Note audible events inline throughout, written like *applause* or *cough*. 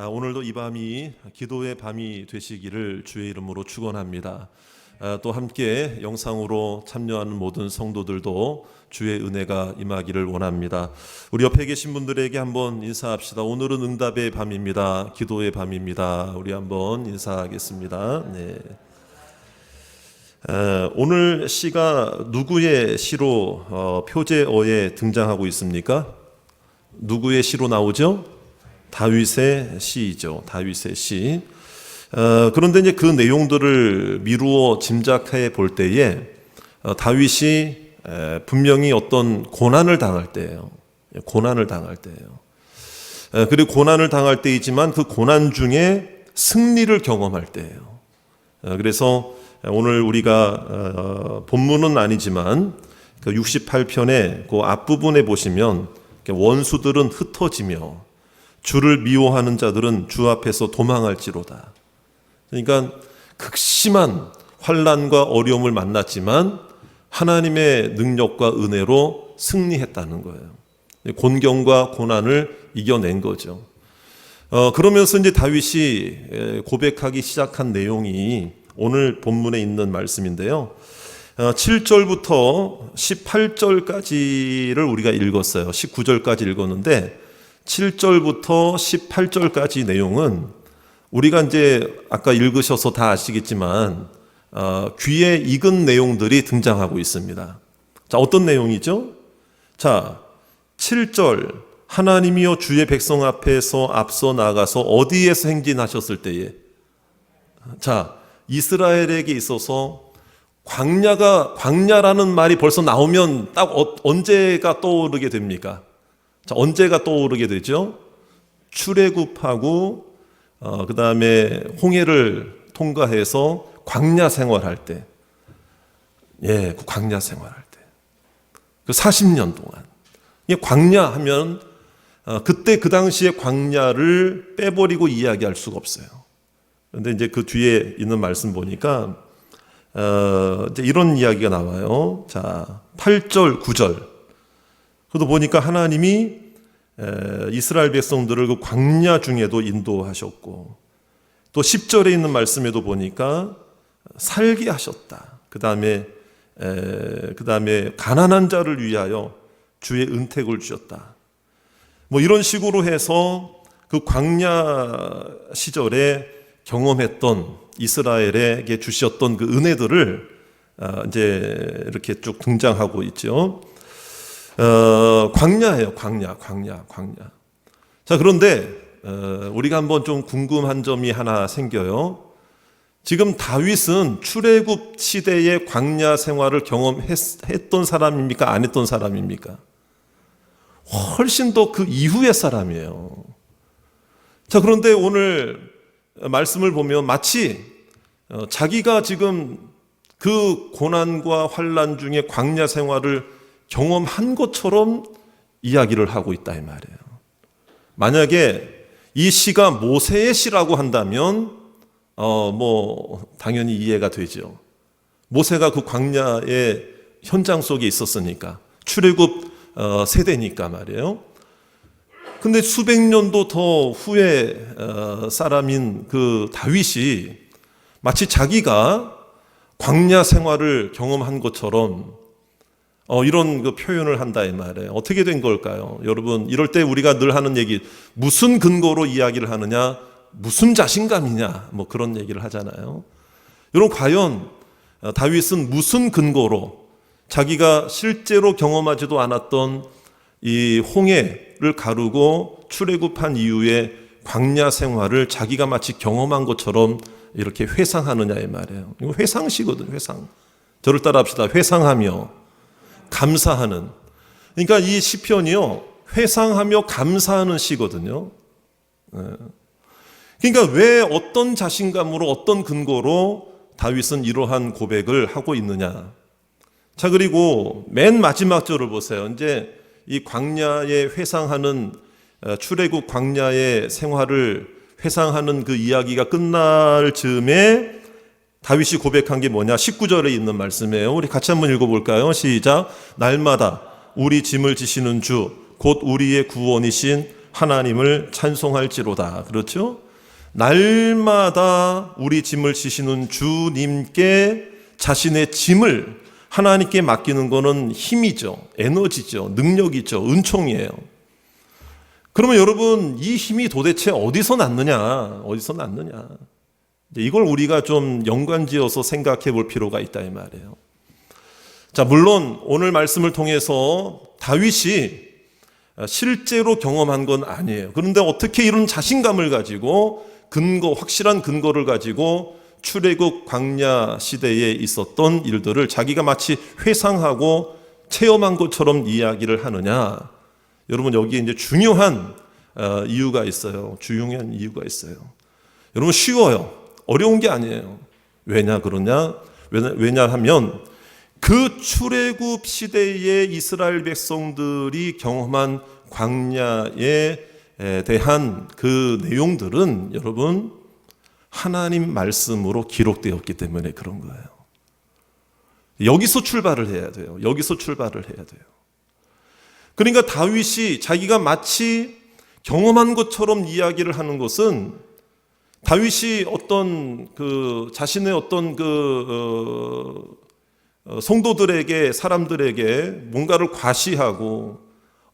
아, 오늘도 이 밤이 기도의 밤이 되시기를 주의 이름으로 축원합니다. 아, 또 함께 영상으로 참여하는 모든 성도들도 주의 은혜가 임하기를 원합니다. 우리 옆에 계신 분들에게 한번 인사합시다. 오늘은 응답의 밤입니다. 기도의 밤입니다. 우리 한번 인사하겠습니다. 네. 에, 오늘 시가 누구의 시로 어, 표제어에 등장하고 있습니까? 누구의 시로 나오죠? 다윗의 시이죠. 다윗의 시. 어, 그런데 이제 그 내용들을 미루어 짐작해 볼 때에 어, 다윗이 에, 분명히 어떤 고난을 당할 때예요. 고난을 당할 때예요. 에, 그리고 고난을 당할 때이지만 그 고난 중에 승리를 경험할 때예요. 어, 그래서 오늘 우리가 어, 본문은 아니지만 그 68편의 그 앞부분에 보시면 원수들은 흩어지며 주를 미워하는 자들은 주 앞에서 도망할지로다. 그러니까 극심한 환란과 어려움을 만났지만 하나님의 능력과 은혜로 승리했다는 거예요. 곤경과 고난을 이겨낸 거죠. 어, 그러면서 이제 다윗이 고백하기 시작한 내용이 오늘 본문에 있는 말씀인데요. 7절부터 18절까지를 우리가 읽었어요. 19절까지 읽었는데 7절부터 18절까지 내용은 우리가 이제 아까 읽으셔서 다 아시겠지만 어, 귀에 익은 내용들이 등장하고 있습니다. 자, 어떤 내용이죠? 자, 7절 하나님이여 주의 백성 앞에서 앞서 나가서 어디에서 행진하셨을 때에 자, 이스라엘에게 있어서 광야가 광야라는 말이 벌써 나오면 딱 어, 언제가 떠오르게 됩니까? 자, 언제가 떠오르게 되죠? 출애굽하고 어, 그다음에 홍해를 통과해서 광야 생활할 때. 예, 그 광야 생활할 때. 그 40년 동안. 이 광야 하면 어, 그때 그 당시에 광야를 빼버리고 이야기할 수가 없어요. 그런데 이제 그 뒤에 있는 말씀 보니까 어, 이제 이런 이야기가 나와요. 자, 8절, 9절. 그도 보니까 하나님이 에, 이스라엘 백성들을 그 광야 중에도 인도하셨고 또 10절에 있는 말씀에도 보니까 살게 하셨다. 그 다음에 그 다음에 가난한 자를 위하여 주의 은택을 주셨다. 뭐 이런 식으로 해서 그 광야 시절에 경험했던 이스라엘에게 주셨던 그 은혜들을 아, 이제 이렇게 쭉 등장하고 있죠. 어, 광야예요, 광야, 광야, 광야. 자, 그런데 어, 우리가 한번 좀 궁금한 점이 하나 생겨요. 지금 다윗은 출애굽 시대의 광야 생활을 경험했던 사람입니까? 안 했던 사람입니까? 훨씬 더 그 이후의 사람이에요. 자, 그런데 오늘 말씀을 보면 마치 어, 자기가 지금 그 고난과 환란 중에 광야 생활을 경험한 것처럼 이야기를 하고 있다 이 말이에요. 만약에 이 시가 모세의 시라고 한다면 어 뭐 당연히 이해가 되죠. 모세가 그 광야의 현장 속에 있었으니까 출애굽 어, 세대니까 말이에요. 근데 수백 년도 더 후에 어, 사람인 그 다윗이 마치 자기가 광야 생활을 경험한 것처럼 어, 이런 그 표현을 한다 이 말이에요. 어떻게 된 걸까요? 여러분 이럴 때 우리가 늘 하는 얘기 무슨 근거로 이야기를 하느냐, 무슨 자신감이냐, 뭐 그런 얘기를 하잖아요. 여러분 과연 어, 다윗은 무슨 근거로 자기가 실제로 경험하지도 않았던 이 홍해를 가르고 출애굽한 이후에 광야 생활을 자기가 마치 경험한 것처럼 이렇게 회상하느냐 이 말이에요. 이거 회상시거든, 회상. 저를 따라 합시다. 회상하며 감사하는. 그러니까 이 시편이요. 회상하며 감사하는 시거든요. 예. 그러니까 왜 어떤 자신감으로 어떤 근거로 다윗은 이러한 고백을 하고 있느냐. 자, 그리고 맨 마지막 절을 보세요. 이제 이 광야에 회상하는 어, 출애굽 광야의 생활을 회상하는 그 이야기가 끝날 즈음에 다윗이 고백한 게 뭐냐? 19절에 있는 말씀이에요. 우리 같이 한번 읽어볼까요? 시작. 날마다 우리 짐을 지시는 주, 곧 우리의 구원이신 하나님을 찬송할지로다. 그렇죠? 날마다 우리 짐을 지시는 주님께 자신의 짐을 하나님께 맡기는 것은 힘이죠. 에너지죠. 능력이죠. 은총이에요. 그러면 여러분, 이 힘이 도대체 어디서 났느냐? 어디서 났느냐? 이걸 우리가 좀 연관지어서 생각해 볼 필요가 있다 이 말이에요. 자, 물론 오늘 말씀을 통해서 다윗이 실제로 경험한 건 아니에요. 그런데 어떻게 이런 자신감을 가지고 근거, 확실한 근거를 가지고 출애굽 광야 시대에 있었던 일들을 자기가 마치 회상하고 체험한 것처럼 이야기를 하느냐? 여러분 여기에 이제 중요한 어, 이유가 있어요. 중요한 이유가 있어요. 여러분 쉬워요. 어려운 게 아니에요. 왜냐 그러냐? 왜냐, 왜냐 하면 그 출애굽 시대의 이스라엘 백성들이 경험한 광야에 대한 그 내용들은 여러분 하나님 말씀으로 기록되었기 때문에 그런 거예요. 여기서 출발을 해야 돼요. 여기서 출발을 해야 돼요. 그러니까 다윗이 자기가 마치 경험한 것처럼 이야기를 하는 것은 다윗이 어떤 그 자신의 어떤 그 어, 성도들에게 사람들에게 뭔가를 과시하고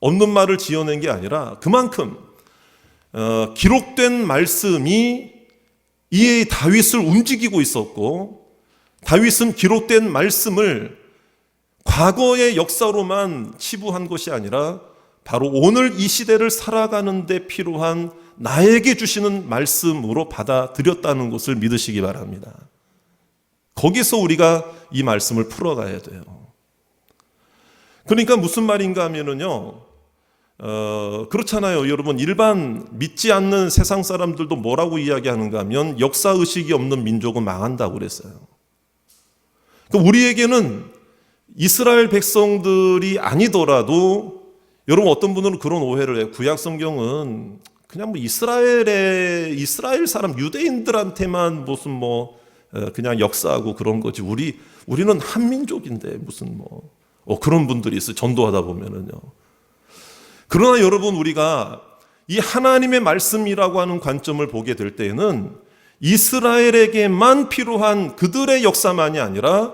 없는 말을 지어낸 게 아니라 그만큼 어, 기록된 말씀이 이 다윗을 움직이고 있었고 다윗은 기록된 말씀을 과거의 역사로만 치부한 것이 아니라 바로 오늘 이 시대를 살아가는 데 필요한 나에게 주시는 말씀으로 받아들였다는 것을 믿으시기 바랍니다. 거기서 우리가 이 말씀을 풀어가야 돼요. 그러니까 무슨 말인가 하면은요, 어, 그렇잖아요. 여러분, 일반 믿지 않는 세상 사람들도 뭐라고 이야기하는가 하면 역사의식이 없는 민족은 망한다고 그랬어요. 그러니까 우리에게는 이스라엘 백성들이 아니더라도 여러분 어떤 분들은 그런 오해를 해요. 구약 성경은 그냥 뭐 이스라엘의 이스라엘 사람 유대인들한테만 무슨 뭐 어, 그냥 역사하고 그런 거지. 우리 우리는 한민족인데 무슨 뭐 어, 그런 분들이 있어요. 전도하다 보면은요. 그러나 여러분 우리가 이 하나님의 말씀이라고 하는 관점을 보게 될 때에는 이스라엘에게만 필요한 그들의 역사만이 아니라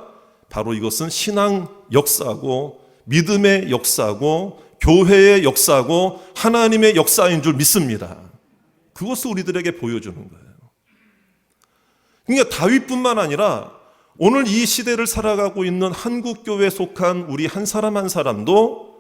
바로 이것은 신앙 역사고 믿음의 역사고 교회의 역사고 하나님의 역사인 줄 믿습니다. 그것을 우리들에게 보여주는 거예요. 그러니까 다윗뿐만 아니라 오늘 이 시대를 살아가고 있는 한국 교회에 속한 우리 한 사람 한 사람도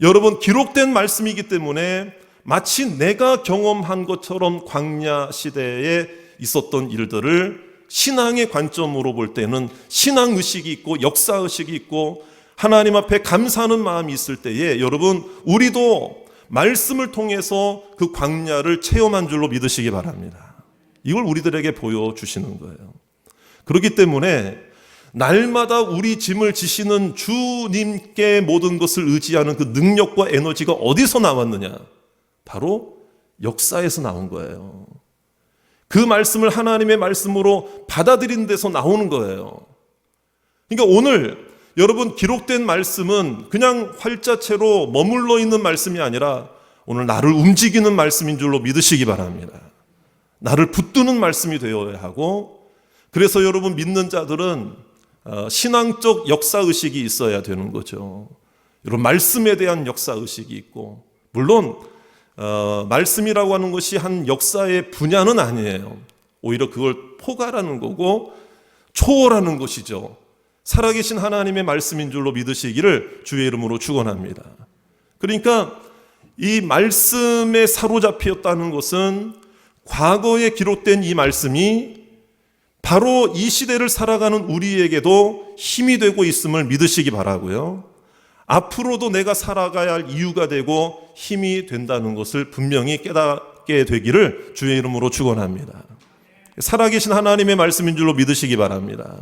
여러분 기록된 말씀이기 때문에 마치 내가 경험한 것처럼 광야 시대에 있었던 일들을 신앙의 관점으로 볼 때는 신앙 의식이 있고 역사 의식이 있고 하나님 앞에 감사하는 마음이 있을 때에 여러분 우리도 말씀을 통해서 그 광야를 체험한 줄로 믿으시기 바랍니다. 이걸 우리들에게 보여주시는 거예요. 그렇기 때문에 날마다 우리 짐을 지시는 주님께 모든 것을 의지하는 그 능력과 에너지가 어디서 나왔느냐? 바로 역사에서 나온 거예요. 그 말씀을 하나님의 말씀으로 받아들이는 데서 나오는 거예요. 그러니까 오늘 여러분 기록된 말씀은 그냥 활자체로 머물러 있는 말씀이 아니라 오늘 나를 움직이는 말씀인 줄로 믿으시기 바랍니다. 나를 붙드는 말씀이 되어야 하고 그래서 여러분 믿는 자들은 어, 신앙적 역사 의식이 있어야 되는 거죠. 여러분 말씀에 대한 역사 의식이 있고 물론 어, 말씀이라고 하는 것이 한 역사의 분야는 아니에요. 오히려 그걸 포괄하는 거고 초월하는 것이죠. 살아계신 하나님의 말씀인 줄로 믿으시기를 주의 이름으로 축원합니다. 그러니까 이 말씀에 사로잡혔다는 것은 과거에 기록된 이 말씀이 바로 이 시대를 살아가는 우리에게도 힘이 되고 있음을 믿으시기 바라고요. 앞으로도 내가 살아가야 할 이유가 되고 힘이 된다는 것을 분명히 깨닫게 되기를 주의 이름으로 축원합니다. 살아계신 하나님의 말씀인 줄로 믿으시기 바랍니다.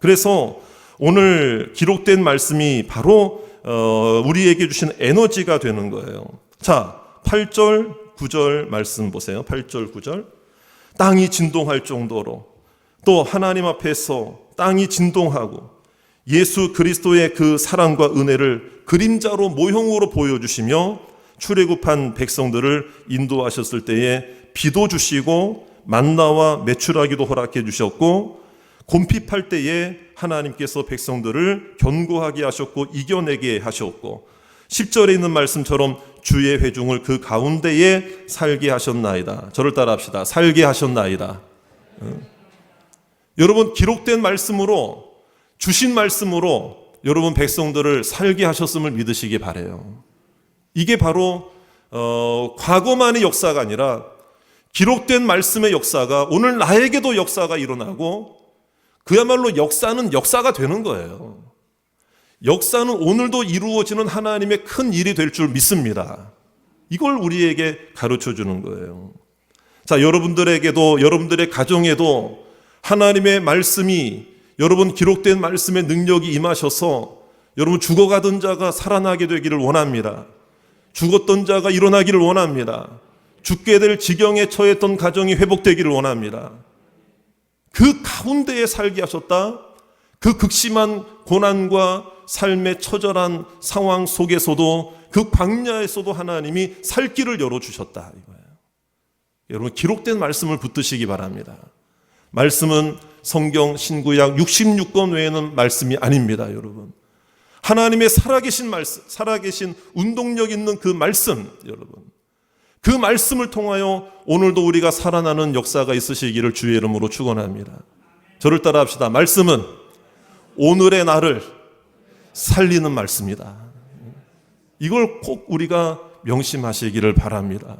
그래서 오늘 기록된 말씀이 바로 어, 우리에게 주신 에너지가 되는 거예요. 자, 8절, 9절 말씀 보세요. 8절, 9절. 땅이 진동할 정도로 또 하나님 앞에서 땅이 진동하고 예수 그리스도의 그 사랑과 은혜를 그림자로 모형으로 보여주시며 출애굽한 백성들을 인도하셨을 때에 비도 주시고 만나와 메추라기도 허락해 주셨고 곰핍할 때에 하나님께서 백성들을 견고하게 하셨고 이겨내게 하셨고 10절에 있는 말씀처럼 주의 회중을 그 가운데에 살게 하셨나이다. 저를 따라 합시다. 살게 하셨나이다. 여러분 기록된 말씀으로 주신 말씀으로 여러분 백성들을 살게 하셨음을 믿으시기 바래요. 이게 바로 어, 과거만의 역사가 아니라 기록된 말씀의 역사가 오늘 나에게도 역사가 일어나고 그야말로 역사는 역사가 되는 거예요. 역사는 오늘도 이루어지는 하나님의 큰 일이 될 줄 믿습니다. 이걸 우리에게 가르쳐 주는 거예요. 자, 여러분들에게도 여러분들의 가정에도 하나님의 말씀이 여러분 기록된 말씀의 능력이 임하셔서 여러분 죽어가던 자가 살아나게 되기를 원합니다. 죽었던 자가 일어나기를 원합니다. 죽게 될 지경에 처했던 가정이 회복되기를 원합니다. 그 가운데에 살게 하셨다. 그 극심한 고난과 삶의 처절한 상황 속에서도 그 광야에서도 하나님이 살 길을 열어 주셨다. 이거예요. 여러분, 기록된 말씀을 붙드시기 바랍니다. 말씀은 성경 신구약 66권 외에는 말씀이 아닙니다, 여러분. 하나님의 살아계신 말씀, 살아계신 운동력 있는 그 말씀, 여러분. 그 말씀을 통하여 오늘도 우리가 살아나는 역사가 있으시기를 주의 이름으로 축원합니다. 저를 따라 합시다. 말씀은 오늘의 나를 살리는 말씀이다. 이걸 꼭 우리가 명심하시기를 바랍니다.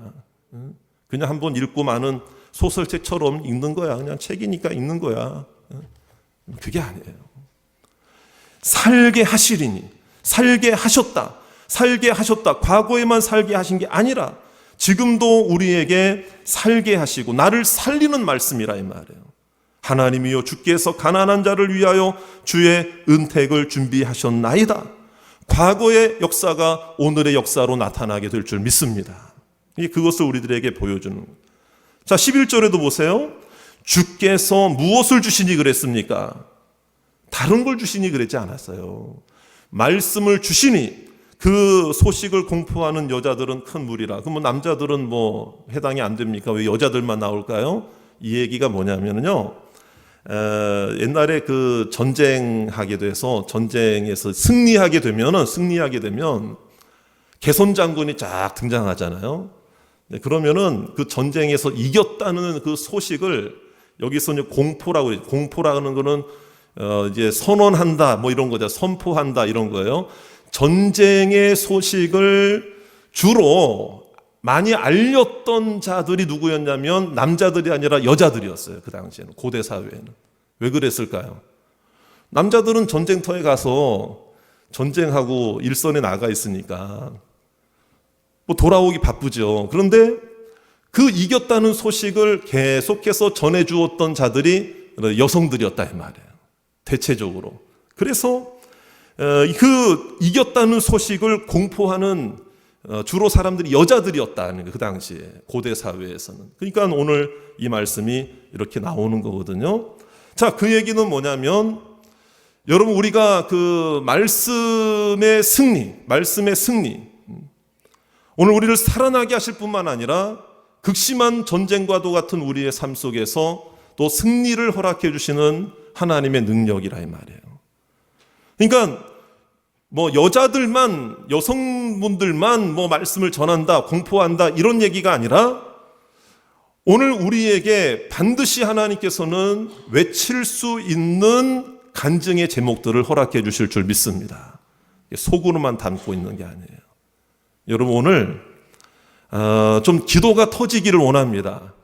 그냥 한번 읽고 마는 소설책처럼 읽는 거야. 그냥 책이니까 읽는 거야. 그게 아니에요. 살게 하시리니, 살게 하셨다. 살게 하셨다. 과거에만 살게 하신 게 아니라 지금도 우리에게 살게 하시고 나를 살리는 말씀이라 이 말이에요. 하나님이여 주께서 가난한 자를 위하여 주의 은택을 준비하셨나이다. 과거의 역사가 오늘의 역사로 나타나게 될 줄 믿습니다. 이 그것을 우리들에게 보여주는. 자, 11절에도 보세요. 주께서 무엇을 주시니 그랬습니까? 다른 걸 주시니 그랬지 않았어요. 말씀을 주시니 그 소식을 공포하는 여자들은 큰 무리라. 그럼 뭐 남자들은 뭐 해당이 안 됩니까? 왜 여자들만 나올까요? 이 얘기가 뭐냐면요. 에, 옛날에 그 전쟁하게 돼서 전쟁에서 승리하게 되면은 승리하게 되면 개선 장군이 쫙 등장하잖아요. 네, 그러면은 그 전쟁에서 이겼다는 그 소식을 여기서 이제 공포라고. 공포라는 거는 어 이제 선언한다 뭐 이런 거죠. 선포한다 이런 거예요. 전쟁의 소식을 주로 많이 알렸던 자들이 누구였냐면 남자들이 아니라 여자들이었어요. 그 당시에는 고대 사회에는. 왜 그랬을까요? 남자들은 전쟁터에 가서 전쟁하고 일선에 나가 있으니까 뭐 돌아오기 바쁘죠. 그런데 그 이겼다는 소식을 계속해서 전해 주었던 자들이 여성들이었다 이 말이에요. 대체적으로. 그래서 그 이겼다는 소식을 공포하는 어, 주로 사람들이 여자들이었다는 그 당시에 고대 사회에서는. 그러니까 오늘 이 말씀이 이렇게 나오는 거거든요. 자, 그 얘기는 뭐냐면 여러분 우리가 그 말씀의 승리, 말씀의 승리. 오늘 우리를 살아나게 하실 뿐만 아니라 극심한 전쟁과도 같은 우리의 삶 속에서 또 승리를 허락해 주시는 하나님의 능력이라 이 말이에요. 그러니까 뭐 여자들만 여성분들만 뭐 말씀을 전한다, 공포한다 이런 얘기가 아니라 오늘 우리에게 반드시 하나님께서는 외칠 수 있는 간증의 제목들을 허락해 주실 줄 믿습니다. 속으로만 담고 있는 게 아니에요. 여러분 오늘 어, 좀 기도가 터지기를 원합니다.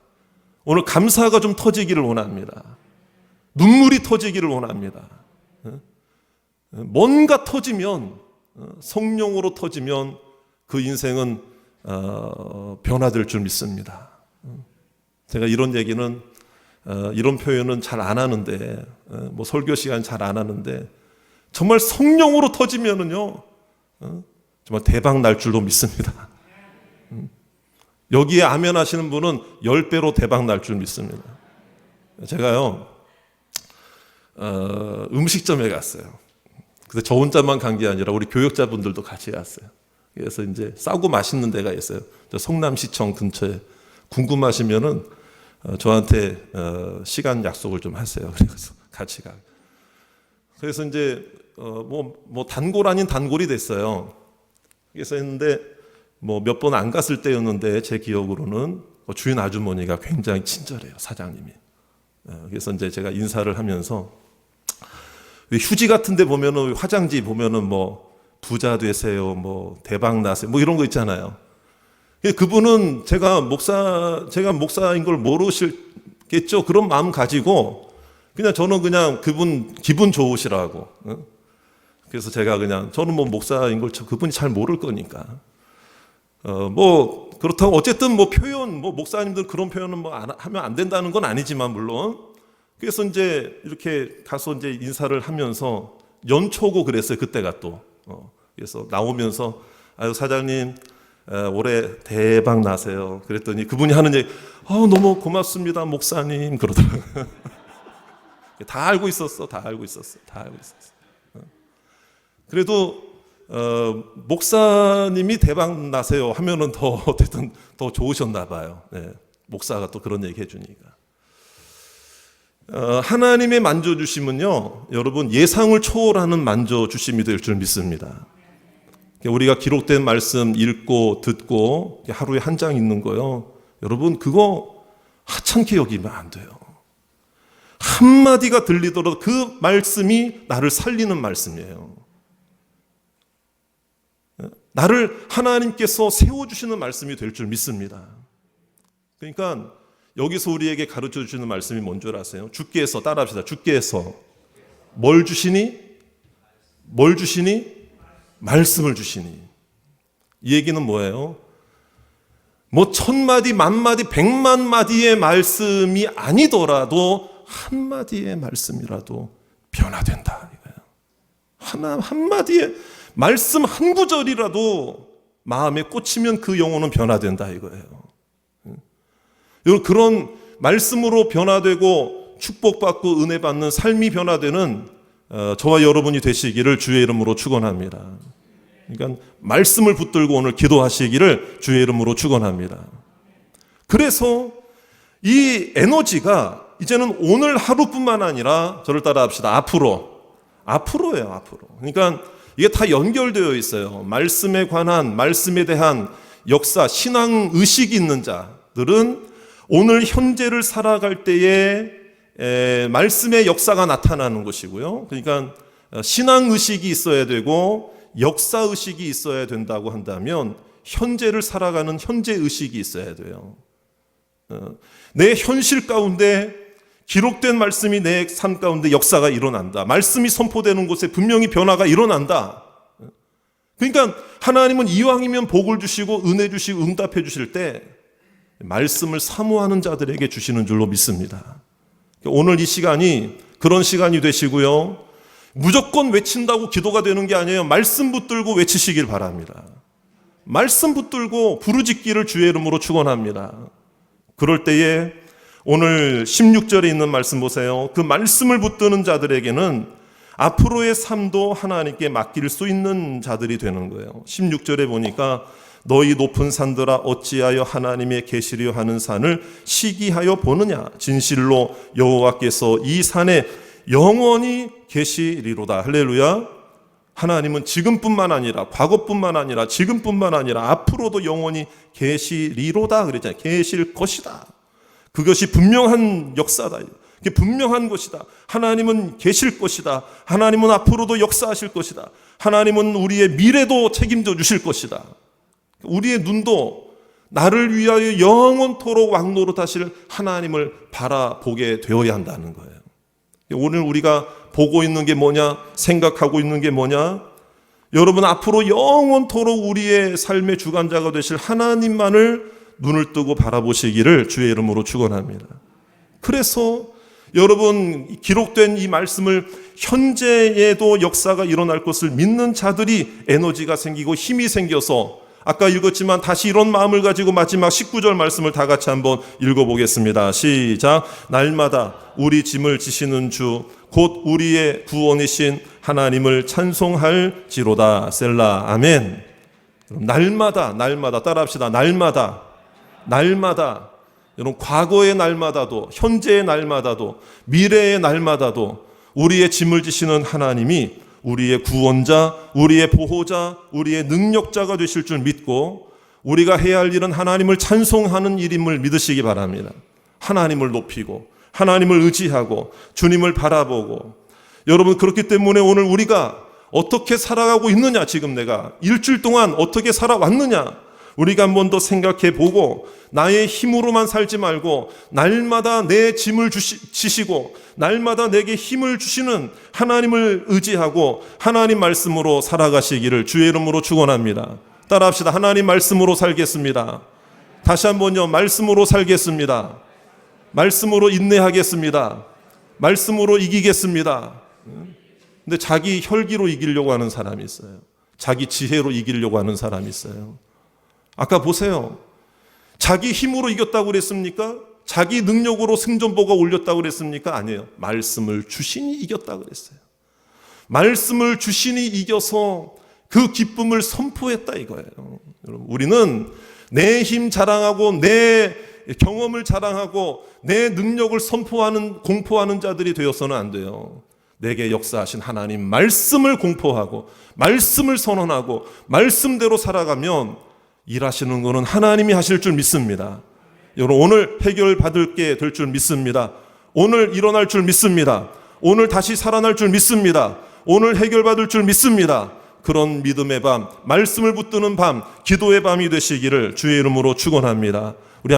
오늘 감사가 좀 터지기를 원합니다. 눈물이 터지기를 원합니다. 뭔가 터지면 성령으로 터지면 그 인생은 어, 변화될 줄 믿습니다. 제가 이런 얘기는 어, 이런 표현은 잘 안 하는데 어, 뭐 설교 시간 잘 안 하는데 정말 성령으로 터지면은요 정말 대박 날 줄도 믿습니다. 음. 여기에 아멘 하시는 분은 열 배로 대박 날 줄 믿습니다. 제가요 음식점에 갔어요. 근데 저 혼자만 간 게 아니라 우리 교육자분들도 같이 갔어요. 그래서 이제 싸고 맛있는 데가 있어요. 저 성남시청 근처에 궁금하시면은 어, 저한테 어, 시간 약속을 좀 하세요. *laughs* 그래서 같이 가. 그래서 이제 어, 뭐, 뭐 단골 아닌 단골이 됐어요. 그래서 했는데 뭐 몇 번 안 갔을 때였는데 제 기억으로는 그 주인 아주머니가 굉장히 친절해요 사장님이. 어, 그래서 이제 제가 인사를 하면서 왜 휴지 같은데 보면은 화장지 보면은 뭐 부자 되세요, 뭐 대박 나세요, 뭐 이런 거 있잖아요. 그분은 제가 목사 제가 목사인 걸 모르실겠죠 그런 마음 가지고 그냥 저는 그냥 그분 기분 좋으시라고. 어? 그래서 제가 그냥 저는 뭐 목사인 걸 저- 그분이 잘 모를 거니까. 어 뭐 그렇다고 어쨌든 뭐 표현 뭐 목사님들 그런 표현은 뭐 안, 하면 안 된다는 건 아니지만 물론 그래서 이제 이렇게 가서 이제 인사를 하면서 연초고 그랬어요 그때가 또 어, 그래서 나오면서 아유 사장님 에, 올해 대박 나세요 그랬더니 그분이 하는 얘기 아 너무 고맙습니다 목사님 그러더라고요 *laughs* 다 알고 있었어 다 알고 있었어 다 알고 있었어 어. 그래도 어, 목사님이 대박 나세요 하면은 더 *laughs* 어쨌든 더 좋으셨나 봐요. 네, 목사가 또 그런 얘기 해주니까. 어, 하나님의 만져 주심은요, 여러분 예상을 초월하는 만져 주심이 될 줄 믿습니다. 우리가 기록된 말씀 읽고 듣고 하루에 한 장 읽는 거요. 여러분 그거 하찮게 여기면 안 돼요. 한 마디가 들리더라도 그 말씀이 나를 살리는 말씀이에요. 나를 하나님께서 세워주시는 말씀이 될 줄 믿습니다. 그러니까 여기서 우리에게 가르쳐 주시는 말씀이 뭔 줄 아세요? 주께서 따라합시다. 주께서 뭘 주시니? 뭘 주시니? 말씀을 주시니. 이 얘기는 뭐예요? 뭐 천마디, 만마디, 백만 마디의 말씀이 아니더라도 한마디의 말씀이라도 변화된다. 하나, 한마디의 말씀 한 구절이라도 마음에 꽂히면 그 영혼은 변화된다 이거예요. 그런 말씀으로 변화되고 축복받고 은혜 받는 삶이 변화되는 어, 저와 여러분이 되시기를 주의 이름으로 축원합니다. 그러니까 말씀을 붙들고 오늘 기도하시기를 주의 이름으로 축원합니다. 그래서 이 에너지가 이제는 오늘 하루뿐만 아니라 저를 따라합시다. 앞으로 앞으로예요, 앞으로. 그러니까 이게 다 연결되어 있어요. 말씀에 관한 말씀에 대한 역사, 신앙 의식이 있는 자들은 오늘 현재를 살아갈 때에 에, 말씀의 역사가 나타나는 것이고요. 그러니까 어, 신앙 의식이 있어야 되고 역사 의식이 있어야 된다고 한다면 현재를 살아가는 현재 의식이 있어야 돼요. 어, 내 현실 가운데 기록된 말씀이 내 삶 가운데 역사가 일어난다. 말씀이 선포되는 곳에 분명히 변화가 일어난다. 그러니까 하나님은 이왕이면 복을 주시고 은혜 주시고 응답해 주실 때 말씀을 사모하는 자들에게 주시는 줄로 믿습니다. 오늘 이 시간이 그런 시간이 되시고요. 무조건 외친다고 기도가 되는 게 아니에요. 말씀 붙들고 외치시길 바랍니다. 말씀 붙들고 부르짖기를 주의 이름으로 축원합니다. 그럴 때에 오늘 16절에 있는 말씀 보세요. 그 말씀을 붙드는 자들에게는 앞으로의 삶도 하나님께 맡길 수 있는 자들이 되는 거예요. 16절에 보니까 너희 높은 산들아 어찌하여 하나님의 계시려 하는 산을 시기하여 보느냐 진실로 여호와께서 이 산에 영원히 계시리로다 할렐루야 하나님은 지금뿐만 아니라 과거뿐만 아니라 지금뿐만 아니라 앞으로도 영원히 계시리로다 그랬잖아요 계실 것이다 그것이 분명한 역사다. 분명한 것이다. 하나님은 계실 것이다. 하나님은 앞으로도 역사하실 것이다. 하나님은 우리의 미래도 책임져 주실 것이다. 우리의 눈도 나를 위하여 영원토록 왕노릇하실 하나님을 바라보게 되어야 한다는 거예요. 오늘 우리가 보고 있는 게 뭐냐? 생각하고 있는 게 뭐냐? 여러분 앞으로 영원토록 우리의 삶의 주관자가 되실 하나님만을 눈을 뜨고 바라보시기를 주의 이름으로 축원합니다. 그래서 여러분 기록된 이 말씀을 현재에도 역사가 일어날 것을 믿는 자들이 에너지가 생기고 힘이 생겨서 아까 읽었지만 다시 이런 마음을 가지고 마지막 19절 말씀을 다 같이 한번 읽어보겠습니다. 시작. 날마다 우리 짐을 지시는 주, 곧 우리의 구원이신 하나님을 찬송할 지로다. 셀라. 아멘. 날마다 날마다 따라합시다. 날마다 날마다 여러분 과거의 날마다도 현재의 날마다도 미래의 날마다도 우리의 짐을 지시는 하나님이 우리의 구원자, 우리의 보호자, 우리의 능력자가 되실 줄 믿고 우리가 해야 할 일은 하나님을 찬송하는 일임을 믿으시기 바랍니다. 하나님을 높이고 하나님을 의지하고 주님을 바라보고. 여러분 그렇기 때문에 오늘 우리가 어떻게 살아가고 있느냐 지금 내가. 일주일 동안 어떻게 살아왔느냐 우리가 한 번 더 생각해 보고 나의 힘으로만 살지 말고 날마다 내 짐을 주시, 지시고 날마다 내게 힘을 주시는 하나님을 의지하고 하나님 말씀으로 살아가시기를 주의 이름으로 축원합니다. 따라합시다. 하나님 말씀으로 살겠습니다. 다시 한번요. 말씀으로 살겠습니다. 말씀으로 인내하겠습니다. 말씀으로 이기겠습니다. 근데 자기 혈기로 이기려고 하는 사람이 있어요. 자기 지혜로 이기려고 하는 사람이 있어요. 아까 보세요. 자기 힘으로 이겼다고 그랬습니까? 자기 능력으로 승전보가 올렸다고 그랬습니까? 아니에요. 말씀을 주신이 이겼다고 그랬어요. 말씀을 주신이 이겨서 그 기쁨을 선포했다 이거예요. 여러분, 우리는 내 힘 자랑하고 내 경험을 자랑하고 내 능력을 선포하는 공포하는 자들이 되어서는 안 돼요. 내게 역사하신 하나님 말씀을 공포하고 말씀을 선언하고 말씀대로 살아가면 일하시는 것은 하나님이 하실 줄 믿습니다. 여러분 오늘 해결 받을 게 될 줄 믿습니다. 오늘 일어날 줄 믿습니다. 오늘 다시 살아날 줄 믿습니다. 오늘 해결 받을 줄 믿습니다. 그런 믿음의 밤, 말씀을 붙드는 밤, 기도의 밤이 되시기를 주의 이름으로 축원합니다.